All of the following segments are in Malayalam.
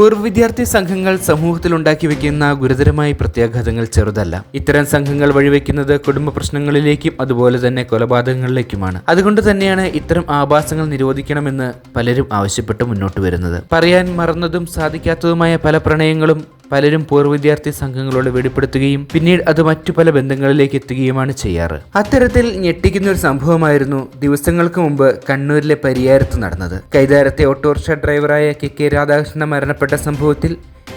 പൂർവ വിദ്യാർത്ഥി സംഘങ്ങൾ സമൂഹത്തിൽ ഉണ്ടാക്കി വെക്കുന്ന ഗുരുതരമായ പ്രത്യാഘാതങ്ങൾ ചെറുതല്ല. ഇത്തരം സംഘങ്ങൾ വഴിവെക്കുന്നത് കുടുംബ പ്രശ്നങ്ങളിലേക്കും അതുപോലെ തന്നെ കൊലപാതകങ്ങളിലേക്കുമാണ്. അതുകൊണ്ട് തന്നെയാണ് ഇത്തരം ആഭാസങ്ങൾ നിരോധിക്കണമെന്ന് പലരും ആവശ്യപ്പെട്ട് മുന്നോട്ട് വരുന്നത്. പറയാൻ മറന്നതും സാധിക്കാത്തതുമായ പല പ്രണയങ്ങളും പലരും പൂർവ വിദ്യാർത്ഥി സംഘങ്ങളോട് വെളിപ്പെടുത്തുകയും പിന്നീട് അത് മറ്റു പല ബന്ധങ്ങളിലേക്ക് എത്തുകയുമാണ് ചെയ്യാറ്. അത്തരത്തിൽ ഞെട്ടിക്കുന്ന ഒരു സംഭവമായിരുന്നു ദിവസങ്ങൾക്ക് മുമ്പ് കണ്ണൂരിലെ പരിയാരത്ത് നടന്നത്. കൈതാരത്തെ ഓട്ടോറിക്ഷ ഡ്രൈവറായ കെ കെ രാധാകൃഷ്ണൻ മരണപ്പെട്ട സംഭവത്തിൽ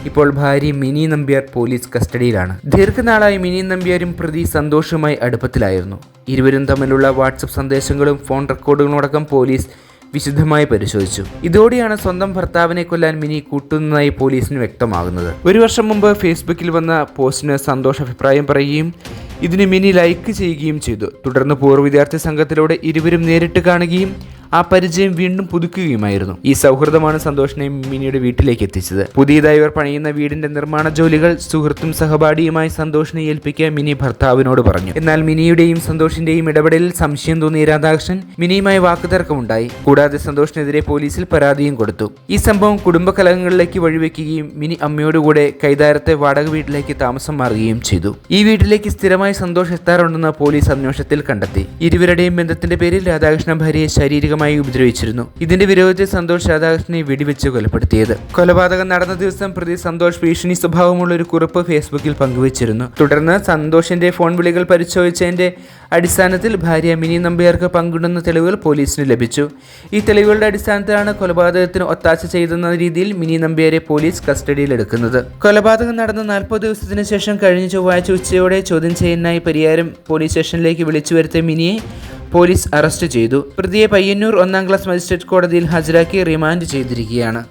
ഇപ്പോൾ ഭാര്യ മിനി നമ്പ്യാർ പോലീസ് കസ്റ്റഡിയിലാണ്. ദീർഘനാളായി മിനി നമ്പ്യാരും പ്രതി സന്തോഷമായി അടുപ്പത്തിലായിരുന്നു. ഇരുവരും തമ്മിലുള്ള വാട്സപ്പ് സന്ദേശങ്ങളും ഫോൺ റെക്കോർഡുകളടക്കം പോലീസ് വിശദമായി പരിശോധിച്ചു. ഇതോടെയാണ് സ്വന്തം ഭർത്താവിനെ കൊല്ലാൻ മിനി കൂട്ടുന്നതായി പോലീസിന് വ്യക്തമാകുന്നത്. ഒരു വർഷം മുമ്പ് ഫേസ്ബുക്കിൽ വന്ന പോസ്റ്റിന് സന്തോഷ അഭിപ്രായം പറയുകയും ഇതിന് മിനി ലൈക്ക് ചെയ്യുകയും ചെയ്തു. തുടർന്ന് പൂർവ വിദ്യാർത്ഥി സംഘത്തിലൂടെ ഇരുവരും നേരിട്ട് കാണുകയും ആ പരിചയം വീണ്ടും പുതുക്കുകയുമായിരുന്നു. ഈ സൗഹൃദമാണ് സന്തോഷിനെ മിനിയുടെ വീട്ടിലേക്ക് എത്തിച്ചത്. പുതിയതായി ഇവർ പണിയുന്ന വീടിന്റെ നിർമ്മാണ ജോലികൾ സുഹൃത്തും സഹപാഠിയുമായി സന്തോഷിനെ ഏൽപ്പിക്കാൻ മിനി ഭർത്താവിനോട് പറഞ്ഞു. എന്നാൽ മിനിയുടെയും സന്തോഷിന്റെയും ഇടപെടലിൽ സംശയം തോന്നിയ രാധാകൃഷ്ണൻ മിനിയുമായി വാക്കുതർക്കമുണ്ടായി. കൂടാതെ സന്തോഷിനെതിരെ പോലീസിൽ പരാതിയും കൊടുത്തു. ഈ സംഭവം കുടുംബ കലഹങ്ങളിലേക്ക് വഴിവെക്കുകയും മിനി അമ്മയോടുകൂടെ കൈതാരത്തെ വാടക വീട്ടിലേക്ക് താമസം മാറുകയും ചെയ്തു. ഈ വീട്ടിലേക്ക് സ്ഥിരമായി സന്തോഷ് എത്താറുണ്ടെന്ന് പോലീസ് അന്വേഷണത്തിൽ കണ്ടെത്തി. ഇരുവരുടെയും ബന്ധത്തിന്റെ പേരിൽ രാധാകൃഷ്ണൻ ഭാര്യയെ ശാരീരികമായി ഉപദ്രവിച്ചിരുന്നു. ഇതിന്റെ വിരോധത്തിൽ സന്തോഷ് രാധാകൃഷ്ണനെ വെടിവെച്ച് കൊലപ്പെടുത്തിയത്. കൊലപാതകം നടന്ന ദിവസം പ്രതി സന്തോഷ് ഭീഷണി സ്വഭാവമുള്ള ഒരു കുറിപ്പ് ഫേസ്ബുക്കിൽ പങ്കുവച്ചിരുന്നു. തുടർന്ന് സന്തോഷിന്റെ ഫോൺ വിളികൾ പരിശോധിച്ചതിന്റെ അടിസ്ഥാനത്തിൽ ഭാര്യ മിനി നമ്പ്യാർക്ക് പങ്കിടുന്ന തെളിവുകൾ പോലീസിന് ലഭിച്ചു. ഈ തെളിവുകളുടെ അടിസ്ഥാനത്തിലാണ് കൊലപാതകത്തിന് ഒത്താശ ചെയ്തെന്ന രീതിയിൽ മിനി നമ്പ്യാരെ പോലീസ് കസ്റ്റഡിയിലെടുക്കുന്നത്. കൊലപാതകം നടന്ന നാൽപ്പത് ദിവസത്തിന് ശേഷം കഴിഞ്ഞ ചൊവ്വാഴ്ച ഉച്ചയോടെ ചോദ്യം ചെയ്യുന്നതിനായി പരിയാരം പോലീസ് സ്റ്റേഷനിലേക്ക് വിളിച്ചു വരുത്തിയ മിനിയെ പോലീസ് അറസ്റ്റ് ചെയ്തു. പ്രതിയെ പയ്യന്നൂർ ഒന്നാം ക്ലാസ് മജിസ്ട്രേറ്റ് കോടതിയിൽ ഹാജരാക്കി റിമാൻഡ് ചെയ്തിരിക്കുകയാണ്.